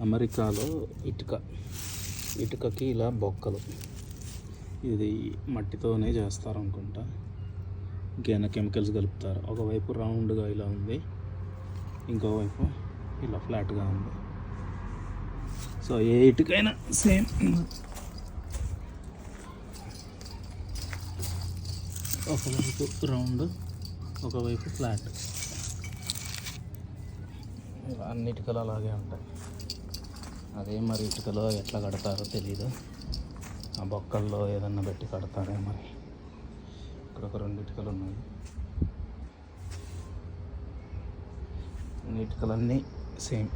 అమెరికాలో ఇటుక ఇటుకకి ఇలా బొక్కలు. ఇది మట్టితోనే చేస్తారు అనుకుంటా ఇంకేమైనా కెమికల్స్ కలుపుతారు. ఒకవైపు రౌండ్గా ఇలా ఉంది ఇంకోవైపు ఇలా ఫ్లాట్గా ఉంది. సో ఏ ఇటుకైనా సేమ్. ఒకవైపు రౌండ్ ఒకవైపు ఫ్లాట్. అన్నిటికలు అన్ని ఇటుకలు అలాగే ఉంటాయి. అదే మరి ఇటుకలో ఎట్లా కడతారో తెలీదు. ఆ బొక్కల్లో ఏదన్నా పెట్టి కడతారే మరి. ఇక్కడ ఒక రెండు ఇటుకలు ఉన్నాయి. ఇటుకలన్నీ సేమ్.